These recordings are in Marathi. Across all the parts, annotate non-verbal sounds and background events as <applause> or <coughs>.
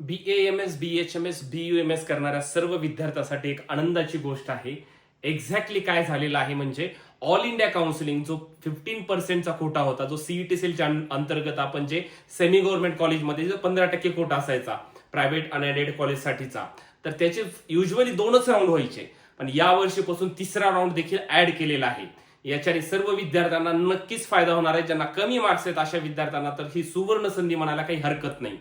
B A M S B H M S B U M S करणाऱ्या सर्व विद्यार्थ्यांसाठी एक आनंदाची गोष्ट आहे. एक्झॅक्टली काय झालेलं आहे म्हणजे ऑल इंडिया काउन्सिलिंग जो फिफ्टीन पर्सेंटचा कोटा होता जो सीईटी सेलच्या अंतर्गत आपण जे सेमी गव्हर्नमेंट कॉलेजमध्ये जो पंधरा टक्के कोटा असायचा प्रायव्हेट अनएडेड कॉलेजसाठीचा तर त्याचे युजली दोनच राऊंड व्हायचे. पण या वर्षीपासून तिसरा राऊंड देखील ऍड केलेला आहे. याच्याने सर्व विद्यार्थ्यांना नक्कीच फायदा होणार आहे. ज्यांना कमी मार्क्स आहेत अशा विद्यार्थ्यांना तर ही सुवर्ण संधी म्हणायला काही हरकत नाही.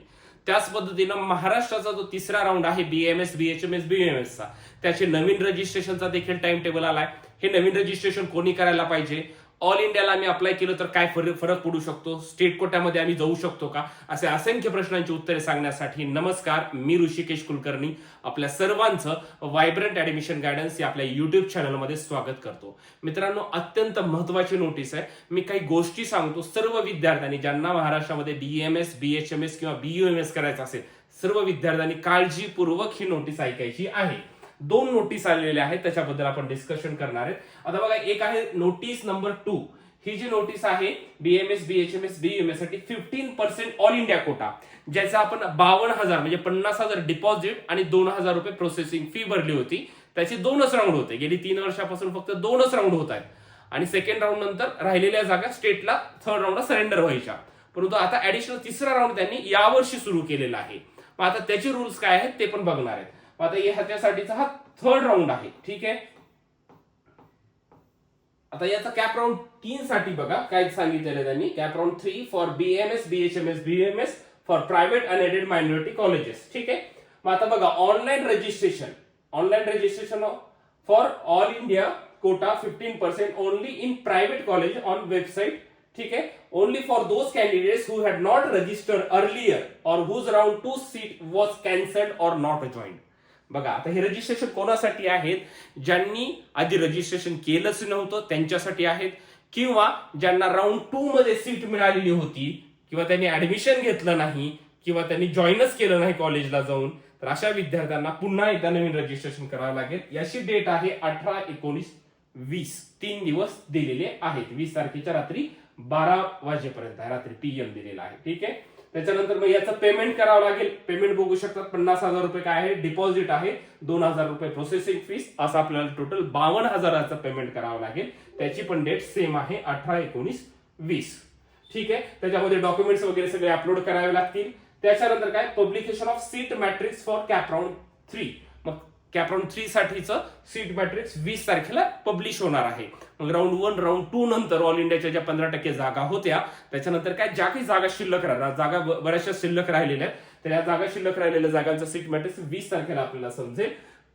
त्याच पद्धतीनं महाराष्ट्राचा जो तिसरा राऊंड आहे बीएमएस बीएचएमएस बीएमएस चा त्याचे नवीन रजिस्ट्रेशनचा देखील टाइम टेबल आलाय. हे नवीन रजिस्ट्रेशन कोणी करायला पाहिजे? ऑल इंडियाला आम्ही अप्लाय केलं तर काय फरक फरक पडू शकतो? स्टेट कोट्यामध्ये आम्ही जाऊ शकतो का? असे असंख्य प्रश्नांची उत्तरे सांगण्यासाठी नमस्कार मी ऋषिकेश कुलकर्णी. आपल्या सर्वांचं व्हायब्रंट ऍडमिशन गायडन्स या आपल्या युट्यूब चॅनलमध्ये स्वागत करतो. मित्रांनो अत्यंत महत्वाची नोटीस आहे. मी काही गोष्टी सांगतो. सर्व विद्यार्थ्यांनी ज्यांना महाराष्ट्रामध्ये डीएमएस बीएचएमएस किंवा बीयूएमएस करायचं असेल सर्व विद्यार्थ्यांनी काळजीपूर्वक ही नोटीस ऐकायची आहे. दोन नोटीस आलेल्या आहेत त्याच्याबद्दल आपण डिस्कशन करणार आहेत. आता बघा एक आहे नोटीस नंबर टू ही जी नोटीस आहे BMS BHMS बीएमएससाठी fifteen percent all India quota ज्याचा आपण बावन्न हजार म्हणजे पन्नास हजार डिपॉझिट आणि दोन हजार रुपये प्रोसेसिंग फी भरली होती. त्याचे दोनच राऊंड होते. गेली तीन वर्षापासून फक्त दोनच राऊंड होत आहेत. आणि सेकंड राऊंड नंतर राहिलेल्या जागा स्टेटला थर्ड राऊंडला सरेंडर व्हायच्या. परंतु आता ऍडिशनल तिसरा राऊंड त्यांनी यावर्षी सुरू केलेला आहे. मग आता त्याचे रूल्स काय आहेत ते पण बघणार आहेत. आता ह्याच्यासाठीचा हा थर्ड राऊंड आहे. ठीक आहे? आता याचा कॅप राऊंड तीन साठी बघा. काय सांगितलेलं त्यांनी? Cap round three for BMS BHMS BMS for private unaided minority colleges ठीक आहे? मग आता बघा online registration online registration for all India quota fifteen percent only in private college on website ठीक आहे? Only for those candidates who had not registered earlier or whose round two seat was cancelled or not joined बघा आता हे रजिस्ट्रेशन कोणासाठी आहेत? ज्यांनी आधी रजिस्ट्रेशन केलंच नव्हतं त्यांच्यासाठी आहेत. किंवा ज्यांना राऊंड टू मध्ये सीट मिळालेली होती किंवा त्यांनी ऍडमिशन घेतलं नाही किंवा त्यांनी जॉईनच केलं नाही कॉलेजला जाऊन तर अशा विद्यार्थ्यांना पुन्हा एकदा नवीन रजिस्ट्रेशन करावं लागेल. याची डेट आहे अठरा एकोणीस वीस. तीन दिवस दिलेले आहेत. वीस तारखेच्या रात्री बारा वाजेपर्यंत रात्री पीएम दिलेला आहे. ठीक आहे? त्याच्यानंतर मग याचं पेमेंट करावं लागेल. पेमेंट बघू शकतात पन्नास हजार रुपये काय आहे? डिपॉझिट आहे. दोन हजार रुपये प्रोसेसिंग फीस असं आपल्याला टोटल बावन्न हजाराचं पेमेंट करावं लागेल. त्याची पण डेट सेम आहे अठरा एकोणीस वीस. ठीक आहे? त्याच्यामध्ये डॉक्युमेंट्स वगैरे सगळे अपलोड करावे लागतील. त्याच्यानंतर काय? Publication of seat matrix for cap round three cap round three साठीचं seat matrix वीस तारखेला पब्लिश होणार आहे. मग राऊंड वन राऊंड टू नंतर ऑल इंडियाच्या ज्या पंधरा टक्के जागा होत्या त्याच्यानंतर काय ज्या काही जागा शिल्लक राहतात जागा बऱ्याचशा शिल्लक राहिलेल्या आहेत. तर या जागा शिल्लक राहिलेल्या जागांचं सीट मॅट्रिक्स वीस तारखेला आपल्याला समजेल.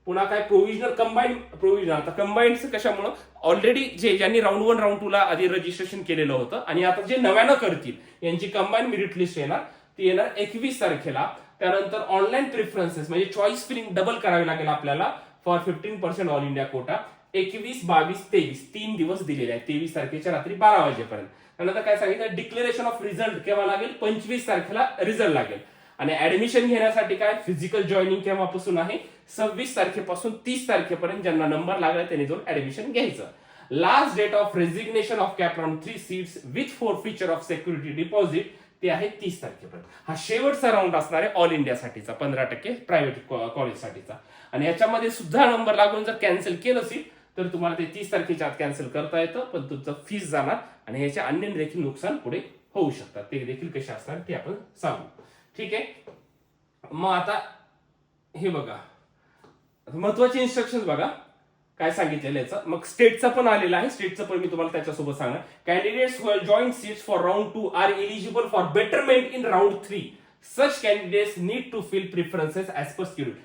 पुन्हा काय प्रोव्हिजनल कंबाईन प्रोव्हिजनल आता कंबाईनचं कशामुळं? ऑलरेडी जे ज्यांनी राऊंड वन राऊंड टू ला आधी रजिस्ट्रेशन केलेलं होतं आणि आता जे नव्यानं करतील यांची कंबाईन मेरिट लिस्ट येणार. ती येणार एकवीस तारखेला. त्यानंतर ऑनलाईन प्रिफरन्सेस म्हणजे चॉईस फिलिंग डबल करावी लागेल आपल्याला for fifteen percent all India quota एकवीस बावीस तेवीस तीन दिवस दिलेले आहेत. तेवीस तारखेच्या रात्री बारा वाजेपर्यंत. त्यानंतर काय सांगितलं? डिक्लेरेशन ऑफ रिझल्ट केव्हा लागेल? पंचवीस तारखेला रिझल्ट लागेल. आणि ऍडमिशन घेण्यासाठी काय? फिजिकल जॉईनिंग केव्हापासून आहे? सव्वीस तारखेपासून तीस तारखेपर्यंत ज्यांना नंबर लागला त्यांनी जाऊन ऍडमिशन घ्यायचं. Last date of resignation of cap round three seats with forfeiture of security deposit ते आहे तीस तारखेपर्यंत. हा शेवटचा राऊंड असणार आहे ऑल इंडियासाठीचा पंधरा टक्के प्रायव्हेट कॉलेजसाठीचा आणि याच्यामध्ये सुद्धा नंबर लागून जर कॅन्सल केलं असेल तर तुम्हाला ते तीस तारखेच्या आत कॅन्सल करता येतं पण तुमचं फीस जाणार आणि ह्याचे अन्य देखील नुकसान पुढे होऊ शकतात. ते देखील कसे असणार ते आपण सांगू. ठीक आहे? मग आता हे बघा. महत्त्वाचे इन्स्ट्रक्शन बघा. काय सांगितलेलं याचं? मग स्टेटचं पण आलेलं आहे. स्टेटचं पण मी तुम्हाला त्याच्यासोबत सांगणार. Candidates who join seats for round two are eligible for betterment in round three such candidates need to fill preferences as per schedule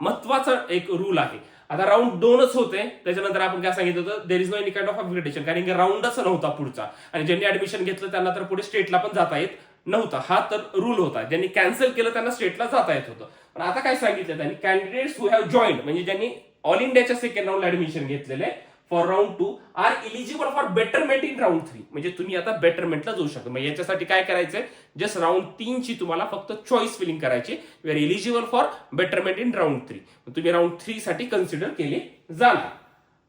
महत्त्वाचा एक रूल आहे. आता राऊंड दोनच होते. त्याच्यानंतर आपण काय सांगितलं होतं? There is no any kind of upgradation कारण की राऊंडच नव्हता पुढचा. आणि ज्यांनी ऍडमिशन घेतलं त्यांना तर पुढे स्टेटला पण जाता येत नव्हता. हा तर रूल होता. ज्यांनी कॅन्सल केलं त्यांना स्टेटला जाता येत होतं. पण आता काय सांगितलं त्यांनी? कॅन्डिडेट्स हु हॅव जॉईन म्हणजे ज्यांनी ऑल इंडियाच्या सेकंड राऊंडला ऍडमिशन घेतलेले for round two are eligible for betterment in round three म्हणजे तुम्ही आता बेटरमेंटला जाऊ शकता. मग याच्यासाठी काय करायचंय? जस्ट राऊंड तीनची तुम्हाला फक्त चॉईस फिलिंग करायची you are eligible for betterment in round three तुम्ही राऊंड थ्री साठी कन्सिडर केले जाणार.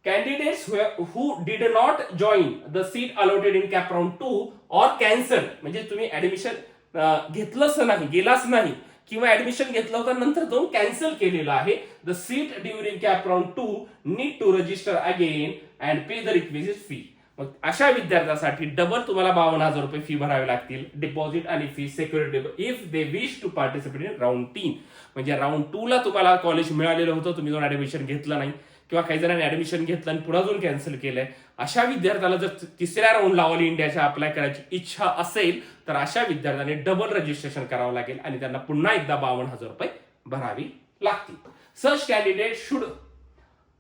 Candidates who did not join the seat allotted in cap round two or cancel म्हणजे तुम्ही ऍडमिशन घेतलंच नाही गेलाच नाही. किंवा ऍडमिशन घेतलं होतं नंतर जाऊन कॅन्सल केलेलं आहे. The seat during cap round two need to register again and pay the requisite fee मग अशा विद्यार्थ्यांसाठी डबल तुम्हाला बावन्न हजार रुपये फी भरावे लागतील. डिपॉझिट आणि fee security if they wish to participate in round तीन. म्हणजे राऊंड टू ला तुम्हाला कॉलेज मिळालेलं होतं तुम्ही जाऊन ऍडमिशन घेतलं नाही. किंवा काही जणांनी ऍडमिशन घेतलं आणि पुढे जाऊन कॅन्सल केलंय अशा विद्यार्थ्याला जर तिसऱ्या राऊंडला ऑल इंडियाच्या अप्लाय करायची इच्छा असेल तर अशा विद्यार्थ्यांनी डबल रजिस्ट्रेशन करावं लागेल आणि त्यांना पुन्हा एकदा बावन्न हजार रुपये भरावी लागतील. Such candidate should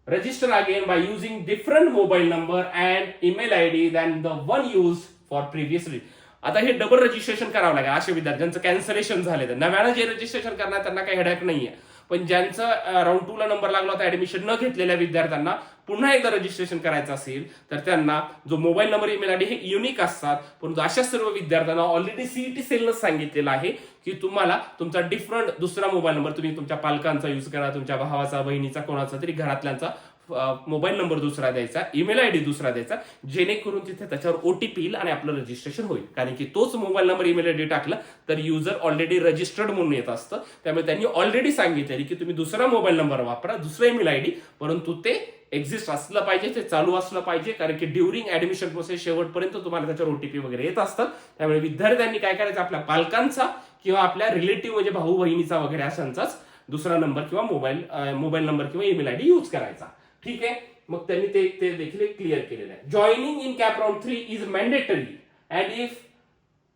register again by using different mobile number and email ID than the one used for previously. आता हे डबल रजिस्ट्रेशन करावं लागेल. अशा विद्यार्थ्यांचं कॅन्सलेशन झाले तर नव्यानं जे रजिस्ट्रेशन करणार त्यांना काही हेडॅक नाहीये. पण ज्यांचं राऊंड टू ला नंबर लागला होता ऍडमिशन न घेतलेल्या विद्यार्थ्यांना पुन्हा एकदा रजिस्ट्रेशन करायचं असेल तर त्यांना जो मोबाईल नंबर ईमेल आयडी हे युनिक असतात परंतु अशा सर्व विद्यार्थ्यांना ऑलरेडी सीईटी सेलनं सांगितलेलं आहे की तुम्हाला तुमचा डिफरंट दुसरा मोबाईल नंबर तुम्ही तुमच्या पालकांचा यूज करा तुमच्या भावाचा बहिणीचा कोणाचा तरी घरातल्यांचा मोबाईल नंबर दुसरा द्यायचा ईमेल आयडी दुसरा द्यायचा जेणेकरून तिथे त्याच्यावर ओटीपी येईल आणि आपलं रजिस्ट्रेशन होईल. कारण की तोच मोबाईल नंबर ईमेल आयडी टाकला तर युजर ऑलरेडी रजिस्टर्ड म्हणून येत असतं. त्यामुळे त्यांनी ऑलरेडी सांगितले की तुम्ही दुसरा मोबाईल नंबर वापरा दुसरा ईमेल आयडी परंतु ते एक्झिस्ट असलं पाहिजे ते चालू असलं पाहिजे कारण की ड्युरिंग ऍडमिशन प्रोसेस शेवटपर्यंत तुम्हाला त्याच्यावर ओटीपी वगैरे येत असतात. त्यामुळे विद्यार्थ्यांनी काय करायचं आपल्या पालकांचा किंवा आपल्या रिलेटिव्ह म्हणजे भाऊ बहिणीचा वगैरे अशांचाच दुसरा नंबर किंवा मोबाईल मोबाईल नंबर किंवा ईमेल आयडी यूज करायचा. ठीक आहे? मग त्यांनी ते ते देखील क्लिअर केलेलं आहे. Joining in CAP round three is mandatory and if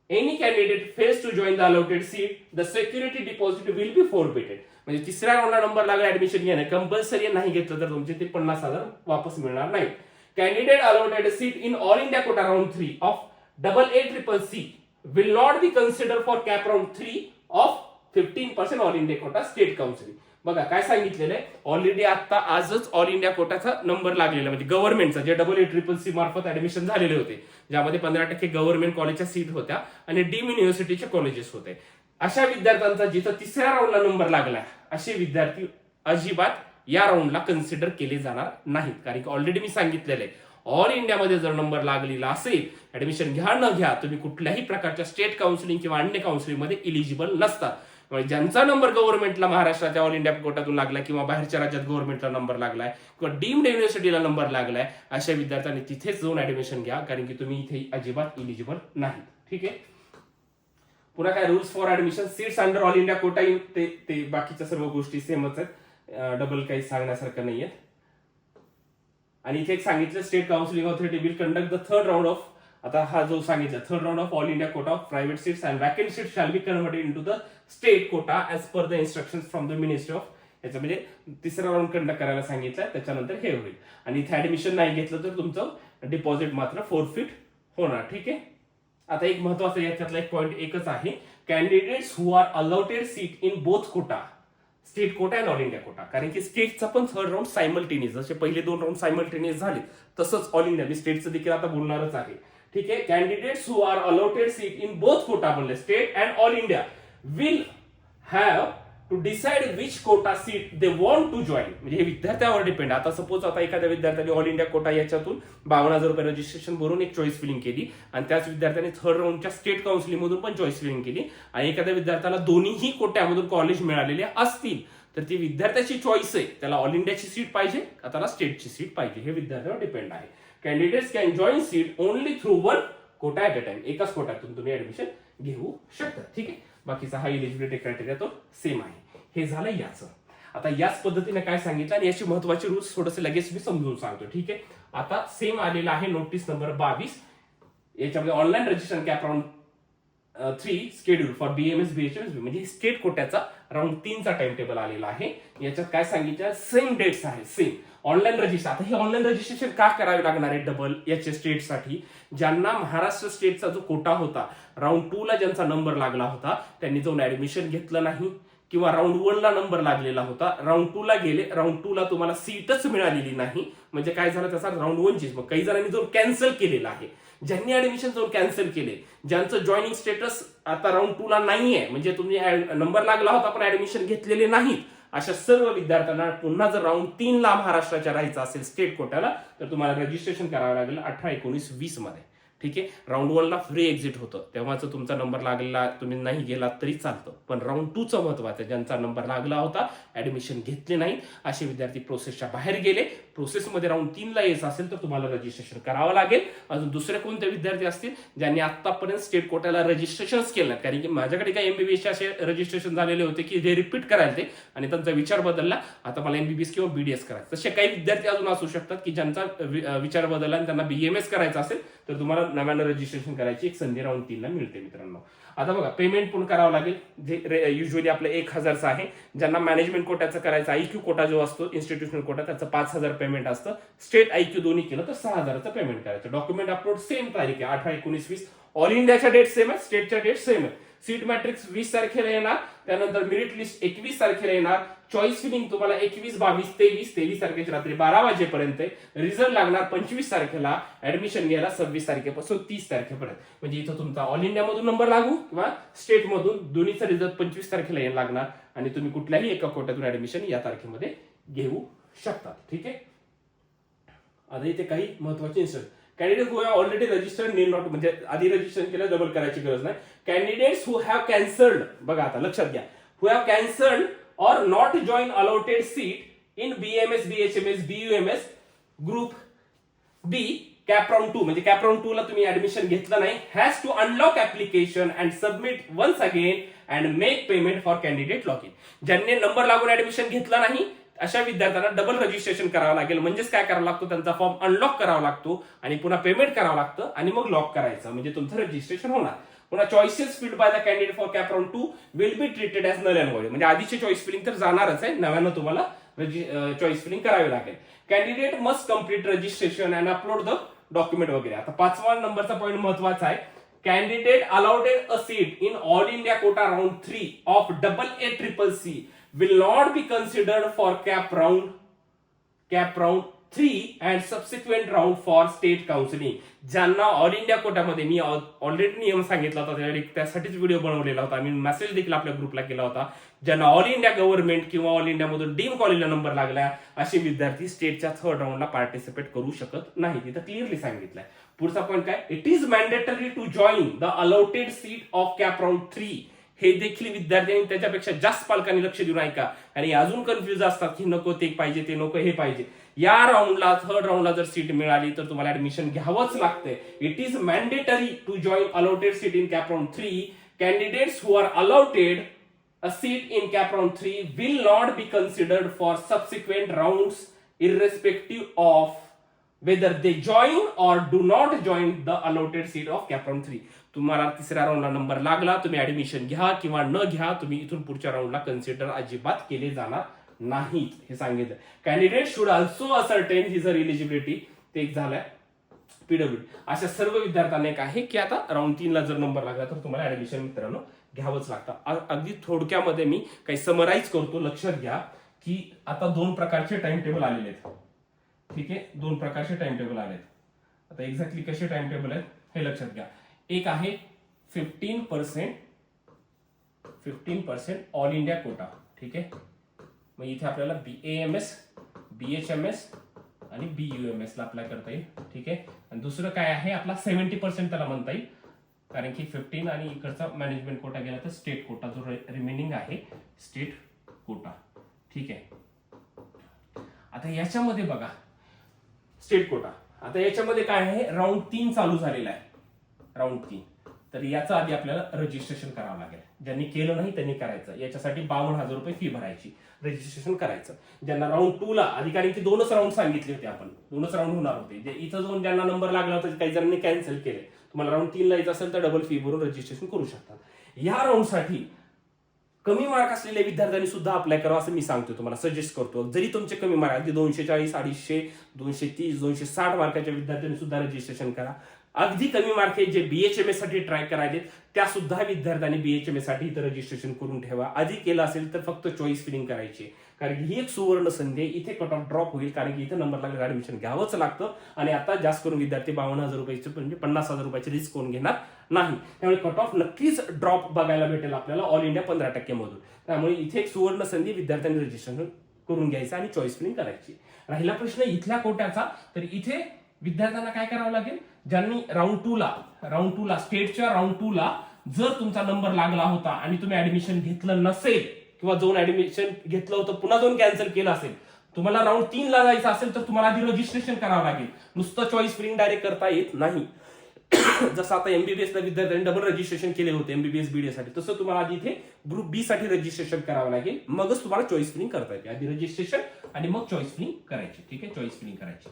any candidate fails to join the allotted seat the security deposit will be forfeited म्हणजे तिसऱ्या राऊंडला नंबर लागला ऍडमिशन घेणं. कंपल्सरी नाही घेतलं तर तुमचे ते पन्नास हजार वापस मिळणार नाही candidate allotted seat in all India quota round three of double A triple C will not be consider for cap round three of fifteen percent all India quota state counselling बघा काय सांगितलेलं आहे? ऑलरेडी आता आजच ऑल इंडिया कोटाचा नंबर लागलेला म्हणजे गव्हर्नमेंटचा जे डबल ए ट्रिपल सी मार्फत ऍडमिशन झालेले होते ज्यामध्ये पंधरा टक्के गव्हर्नमेंट कॉलेजच्या सीट होत्या आणि डीम युनिव्हर्सिटीचे कॉलेजेस होते. अशा विद्यार्थ्यांचा जिथं तिसऱ्या राऊंडला नंबर लागला असे विद्यार्थी अजिबात या राऊंडला कन्सिडर केले जाणार नाहीत. कारण की ऑलरेडी मी सांगितलेलं आहे ऑल इंडियामध्ये जर नंबर लागलेला असेल ऍडमिशन घ्या न घ्या तुम्ही कुठल्याही प्रकारच्या स्टेट काउन्सिलिंग किंवा अन्य काउन्सिलिंगमध्ये इलिजिबल नसतात म्हणजे ज्यांचा नंबर गव्हर्नमेंटला महाराष्ट्राच्या ऑल इंडिया कोटातून लागला किंवा बाहेरच्या राज्यात गव्हर्नमेंटला नंबर लागलाय किंवा डीम्ड युनिव्हर्सिटीला नंबर लागलाय अशा विद्यार्थ्यांनी तिथेच जाऊन ऍडमिशन घ्या कारण की तुम्ही इथे अजिबात इलिजिबल नाही. ठीक आहे? पुन्हा काय rules for admission seats under all India quota ते ते बाकीच्या सर्व गोष्टी सेमच आहेत. डबल काही सांगण्यासारखं नाहीये आणि इथे एक सांगितलं state counselling authority will conduct the third round of आता हा जो सांगितला third round of all India quota of private seats and vacant seat shall be converted into the state quota as per the instruction from the ministry of याचं म्हणजे तिसरा राऊंड कंडक्ट करायला सांगितलंय त्याच्यानंतर हे होईल. आणि इथे ऍडमिशन नाही घेतलं तर तुमचं डिपॉझिट मात्र फोरफिट होणार ठीक आहे? आता एक महत्त्वाचा याच्यातला एक पॉईंट एकच आहे. Candidates who are allotted seat in both quota state quota and all India quota कारण की स्टेटचा पण थर्ड राऊंड सायमल्टेनियस जसे पहिले दोन राऊंड सायमल्टेनियस झाले तसंच ऑल इंडिया मी स्टेटचं देखील आता बोलणारच आहे. ठीक आहे? Candidates who are allotted seat in both quota म्हणले state and all India will have to decide which quota seat they want to join म्हणजे हे विद्यार्थ्यावर डिपेंड आता सपोज आता एखाद्या विद्यार्थ्याने ऑल इंडिया कोटा याच्यातून बावन्न हजार रुपये रजिस्ट्रेशन भरून एक चॉईस फिलिंग केली आणि त्याच विद्यार्थ्याने थर्ड राऊंडच्या स्टेट काउन्सिलिंगमधून पण चॉईस फिलिंग केली. आणि एखाद्या विद्यार्थ्याला दोन्हीही कोट्यामधून कॉलेज मिळालेले असतील. तर ती विद्यार्थ्याची चॉईस आहे. त्याला ऑल इंडियाची सीट पाहिजे का त्याला स्टेटची सीट पाहिजे हे विद्यार्थ्यावर डिपेंड आहे. Candidates can join seat only through one quota at a time एकाच कोट्यातून तुम्ही ऍडमिशन घेऊ शकता. ठीक आहे? बाकीचा हा इलिजिबिलिटी क्रायटेरिया तो सेम आहे. हे झालं याचं. आता याच पद्धतीने काय सांगितलं आणि याची महत्वाची रूल्स थोडंसं लगेच मी समजून सांगतो. ठीक आहे? आता सेम आलेला आहे नोटीस नंबर बावीस. याच्यामध्ये online registration CAP round three schedule for BMS BHMS म्हणजे स्टेट कोट्याचा राऊंड तीनचा टाइम टेबल आलेला आहे. याच्यात काय सांगितलं? सेम डेट्स आहे सेम ऑनलाईन रजिस्टर आता हे ऑनलाईन रजिस्ट्रेशन का करावे लागणार आहे डबल याच्या स्टेटसाठी ज्यांना महाराष्ट्र स्टेटचा जो कोटा होता राऊंड टू ला ज्यांचा नंबर लागला होता त्यांनी जाऊन ऍडमिशन घेतलं नाही. किंवा राऊंड वन ला नंबर लागलेला होता. राऊंड टू ला गेले राऊंड टू ला तुम्हाला सीटच मिळालेली नाही. म्हणजे काय झालं? त्याचा राऊंड वनचीच मग काही जणांनी जो कॅन्सल केलेला आहे. ज्यांनी ऍडमिशन जाऊन कॅन्सल केले ज्यांचं जॉईनिंग स्टेटस आता राऊंड टू ला नाहीये म्हणजे तुम्ही नंबर लागला होता पण ऍडमिशन घेतलेले नाहीत. अशा सर्व विद्यार्थ्यांना पुन्हा जर राऊंड तीन ला महाराष्ट्राच्या राहायचं असेल स्टेट कोट्याला तर तुम्हाला रजिस्ट्रेशन करावं लागेल अठरा एकोणीस वीसमध्ये. ठीक आहे? राऊंड वनला फ्री एक्झिट होतं. तेव्हाच तुमचा नंबर लागला तुम्ही नाही गेलात तरी चालतं. पण राऊंड टूचं महत्वाचं ज्यांचा नंबर लागला होता ॲडमिशन घेतले नाही असे विद्यार्थी प्रोसेसच्या बाहेर गेले. प्रोसेसमध्ये राऊंड तीनला यायचं असेल तर तुम्हाला रजिस्ट्रेशन करावं लागेल. अजून दुसरे कोणते विद्यार्थी असतील ज्यांनी आत्तापर्यंत स्टेट कोट्याला रजिस्ट्रेशन्स केलं नाही. कारण की माझ्याकडे काही एमबीबीएस असे रजिस्ट्रेशन झालेले होते की जे रिपीट करायला ते. आणि त्यांचा विचार बदलला. आता मला एमबीबीएस किंवा बीडीएस करायचं. तसे काही विद्यार्थी अजून असू शकतात की ज्यांचा वि- विचार बदलला आणि त्यांना बीएमएस करायचा असेल तर तुम्हाला नव्यानं रजिस्ट्रेशन करायची एक संधी राऊंड तीनला मिळते मित्रांनो. आता बघा पेमेंट पण करावं लागेल. जे युजली आपलं एक हजारचं आहे. ज्यांना मॅनेजमेंट कोट्याचं करायचं आयक्यू कोटा जो असतो इन्स्टिट्यूशनल कोटा त्याचं पाच हजार पेमेंट असतं. स्टेट आयक्यू दोन्ही केलं तर सहा हजाराचं पेमेंट करायचं. डॉक्युमेंट अपलोड सेम तारीख आहे अठरा एकोणीस वीस. ऑल इंडियाच्या डेट सेम आहे स्टेटच्या डेट सेम आहे सीट मॅट्रिक्स वीस तारखेला येणार. त्यानंतर मेरिट लिस्ट एकवीस तारखेला येणार. चॉईस फिलिंग तुम्हाला एकवीस बावीस तेवीस तेवीस तारखेची रात्री बारा वाजेपर्यंत रिझल्ट लागणार पंचवीस तारखेला. ऍडमिशन घ्यायला सव्वीस तारखेपासून तीस तारखेपर्यंत. म्हणजे इथं तुमचा ऑल इंडिया मधून नंबर लागू किंवा स्टेट मधून दोन्हीचा रिझल्ट पंचवीस तारखेला यायला लागणार. आणि तुम्ही कुठल्याही एका कोट्यातून ऍडमिशन या तारखेमध्ये घेऊ शकता. ठीक आहे? आता इथे काही महत्त्वाचे इन्स्टंट कॅन्डिडेट गोया ऑलरेडी रजिस्टर्ड नीड नॉट म्हणजे आधी रजिस्ट्रेशन केलं डबल करायची गरज नाही. कॅन्डिडेट्स हु हॅव कॅन्सल्ड बघा आता लक्षात घ्या. Who have cancelled or not join allotted seat in BMS BHMS BUMS group B CAP round two म्हणजे कॅप्रॉन टू ला तुम्ही ऍडमिशन घेतलं नाही. Has to unlock application and submit once again and make payment for candidate lock in ज्यांनी नंबर लागून ऍडमिशन घेतलं नाही अशा विद्यार्थ्यांना डबल रजिस्ट्रेशन करावं लागेल. म्हणजेच काय करावं लागतो? त्यांचा फॉर्म अनलॉक करावा लागतो आणि पुन्हा पेमेंट करावं लागतं आणि मग लॉक करायचं. म्हणजे तुमचं रजिस्ट्रेशन होणार. पुन्हा choices filled by the candidate for CAP round two will be treated as null and म्हणजे आधीचे चॉईस फिलिंग तर जाणारच आहे. नव्यानं तुम्हाला चॉईस फिलिंग करावी लागेल. Candidate must complete registration and upload the document वगैरे. आता पाचवा नंबरचा पॉईंट महत्त्वाचा आहे. Candidate allotted a seat in all India quota round three of double A triple C will not be considered for CAP round CAP round three and subsequent round for state counselling ज्यांना ऑल इंडिया कोटामध्ये मी ऑलरेडी नियम सांगितला होता त्यासाठी त्यासाठीच व्हिडिओ बनवलेला होता. मी मेसेज देखील आपल्या ग्रुपला केला होता. ज्यांना ऑल इंडिया गव्हर्नमेंट किंवा ऑल इंडियामधून डीम कॉलेजला नंबर लागला असे विद्यार्थी स्टेटच्या थर्ड राऊंडला पार्टिसिपेट करू शकत नाही तिथं क्लिअरली सांगितलंय. पुढचा पॉईंट काय? It is mandatory to join the allotted seat of CAP round three हे देखील विद्यार्थ्यांनी त्याच्यापेक्षा जास्त पालकांनी लक्ष देऊन ऐका. आणि अजून कन्फ्युज असतात की नको ते पाहिजे ते नको हे पाहिजे. या राऊंडला थर्ड राऊंडला जर सीट मिळाली तर तुम्हाला ऍडमिशन घ्यावंच लागतंय. It is mandatory to join allotted seat in CAP round three candidates who are allotted a seat in cap round 3 will not be considered for subsequent rounds irrespective of whether they join or do not join the allotted seat of cap round 3 तुम्हाला तिसऱ्या राऊंडला नंबर लागला तुम्ही ऍडमिशन घ्या किंवा न घ्या तुम्ही इथून पुढच्या राऊंडला कन्सिडर अजिबात केले जाणार नाहीत हे सांगितलं. Candidate should also ascertain his her eligibility ते एक झालंय. पीडब्ल्यू अशा सर्व विद्यार्थ्यांना एक आहे की आता राऊंड तीनला जर नंबर लागला तर तुम्हाला ऍडमिशन मित्रांनो घ्यावंच लागतं. अगदी थोडक्यामध्ये मी काही समराईज करतो. लक्षात घ्या की आता दोन प्रकारचे टाइम टेबल आलेले आहेत. ठीक आहे? दोन प्रकारचे टाइम टेबल आले आहेत आता एक्झॅक्टली कसे टाइम टेबल आहेत हे लक्षात घ्या. एक आहे fifteen percent fifteen percent all India quota ठीक आहे? मग इथे आपल्याला B A M S B H M S आणि बी यू एम एसला अप्लाय करता येईल. ठीक आहे? आणि दुसरं काय आहे? आपला सेव्हन्टी पर्सेंट त्याला म्हणता येईल. कारण की फिफ्टीन आणि इकडचा मॅनेजमेंट कोटा गेला तर स्टेट कोटा जो रिमेनिंग आहे स्टेट कोटा ठीक आहे? आता याच्यामध्ये बघा. स्टेट कोटा आता याच्यामध्ये काय आहे? राऊंड तीन चालू झालेला आहे. राऊंड तीन तर याचा आधी आपल्याला रजिस्ट्रेशन करावं लागेल. ज्यांनी केलं नाही त्यांनी करायचं. याच्यासाठी बावन्न हजार रुपये फी भरायची. रजिस्ट्रेशन करायचं. ज्यांना राऊंड टू ला अधिकारी दोनच राऊंड सांगितले होते आपण. दोनच राऊंड होणार होते. जे इथं जाऊन ज्यांना नंबर लागला होता काही जणांनी कॅन्सल केले. तुम्हाला राऊंड तीन ला यायचं असेल तर डबल फी भरून रजिस्ट्रेशन करू शकतात या राऊंडसाठी कमी मार्क असलेल्या विद्यार्थ्यांनी सुद्धा अप्लाय करावं असं मी सांगतो तुम्हाला सजेस्ट करतो जरी तुमचे कमी मार्क अगदी दोनशे चाळीस अडीचशे दोनशे तीस दोनशे साठ मार्काच्या विद्यार्थ्यांनी सुद्धा रजिस्ट्रेशन करा. अगदी कमी मार्क आहे जे बीएचएमएससाठी ट्राय करायचे त्या सुद्धा विद्यार्थ्यांनी बीएचएमएससाठी इथं रजिस्ट्रेशन करून ठेवा. आधी केलं असेल तर फक्त चॉईस फिलिंग करायची. कारण की ही एक सुवर्ण संधी आहे. इथे कट ऑफ ड्रॉप होईल. कारण की इथे नंबर लागला ऍडमिशन घ्यावंच लागतं. आणि आता जास्त करून विद्यार्थी बावन्न हजार रुपयाचे म्हणजे पन्नास हजार रुपयाचे रिस्क कोण घेणार नाही. त्यामुळे कट ऑफ नक्कीच ड्रॉप बघायला भेटेल आपल्याला ऑल इंडिया पंधरा टक्क्यामधून. त्यामुळे इथे एक सुवर्ण संधी विद्यार्थ्यांनी रजिस्ट्रेशन करून घ्यायचं आणि चॉईस फिलिंग करायची. राहिला प्रश्न इथल्या कोट्याचा. तर इथे विद्यार्थ्यांना काय करावं लागेल? ज्यांनी राऊंड टू ला राऊंड टू ला स्टेटच्या राऊंड टू ला जर तुमचा नंबर लागला होता आणि तुम्ही ऍडमिशन घेतलं नसेल किंवा जाऊन ऍडमिशन घेतलं होतं पुन्हा जाऊन कॅन्सल केलं असेल तुम्हाला राऊंड तीन ला जायचं असेल तर तुम्हाला आधी रजिस्ट्रेशन करावं लागेल. नुसतं चॉईस फिलिंग डायरेक्ट करता येत नाही. <coughs> जसं आता एमबीबीएस विद्यार्थ्यांनी डबल रजिस्ट्रेशन केले होते एमबीबीएस बीडीएससाठी तसं तुम्हाला आधी इथे ग्रुप बी साठी रजिस्ट्रेशन करावं लागेल. मगच तुम्हाला चॉईस फिलिंग करता येते. आधी रजिस्ट्रेशन आणि मग चॉईस फिलिंग करायची. ठीक आहे? चॉईस फिलिंग करायची.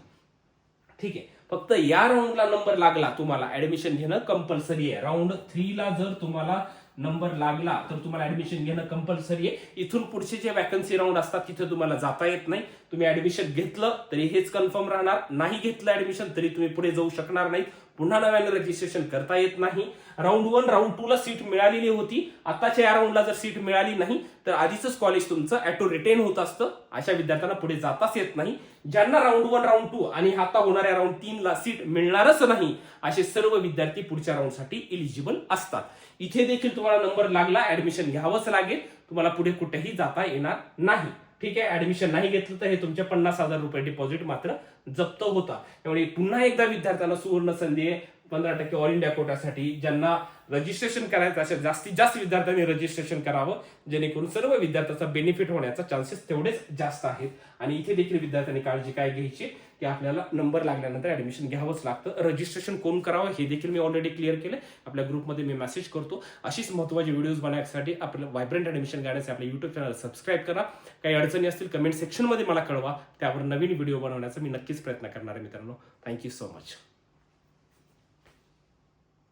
ठीक आहे? फक्त या राऊंडला नंबर लागला तुम्हाला. ऍडमिशन घेणं कंपल्सरी आहे. राऊंड थ्रीला जर तुम्हाला नंबर लागला तर तुम्हाला ऍडमिशन घेणं कंपल्सरी आहे. इथून पुढचे जे वॅकन्सी राऊंड असतात तिथे तुम्हाला जाता येत नाही. तुम्ही ऍडमिशन घेतलं तरी हेच कन्फर्म राहणार. नाही घेतलं ऍडमिशन तरी तुम्ही पुढे जाऊ शकणार नाही पुन्हा नव्याने रजिस्ट्रेशन करता येत नाही. राऊंड वन राऊंड टू ला सीट मिळालेली होती. आताच्या या राऊंडला जर सीट मिळाली नाही तर आधीच कॉलेज तुमचं ऍटो रिटेन होत असतं. अशा विद्यार्थ्यांना पुढे जाताच येत नाही. ज्यांना राऊंड वन राऊंड टू आणि आता होणाऱ्या राऊंड तीन ला सीट मिळणारच नाही असे सर्व विद्यार्थी पुढच्या राऊंडसाठी इलिजिबल असतात. इथे देखील तुम्हाला नंबर लागला ऍडमिशन घ्यावंच लागेल. तुम्हाला पुढे कुठेही जाता येणार नाही. ठीक आहे ऍडमिशन नाही घेतलं तर हे तुमचे पन्नास हजार रुपये डिपॉझिट मात्र जप्त होता. त्यामुळे पुन्हा एकदा विद्यार्थ्यांना सुवर्ण संधी आहे. पंधरा टक्के ऑल इंडिया कोटासाठी ज्यांना रजिस्ट्रेशन करायचं असेल जास्तीत जास्त विद्यार्थ्यांनी रजिस्ट्रेशन करावं जेणेकरून सर्व विद्यार्थ्यांचा बेनिफिट होण्याचा चान्सेस तेवढेच जास्त आहेत. आणि इथे देखील विद्यार्थ्यांनी काळजी काय घ्यायची? की आपल्याला नंबर लागल्यानंतर ॲडमिशन घ्यावंच लागतं. रजिस्ट्रेशन कोण करावं हे देखील मी ऑलरेडी क्लिअर केलं आपल्या ग्रुपमध्ये मी मेसेज करतो. अशीच महत्त्वाची व्हिडिओज बनवण्यासाठी आपलं व्हायब्रंट ॲडमिशन गायडन्स आपल्या यूट्यूब चॅनल सबस्क्राईब करा. काही अडचणी असतील कमेंट सेक्शनमध्ये मला कळवा. त्यावर नवीन व्हिडिओ बनवण्याचा मी नक्कीच प्रयत्न करणार आहे मित्रांनो. Thank you so much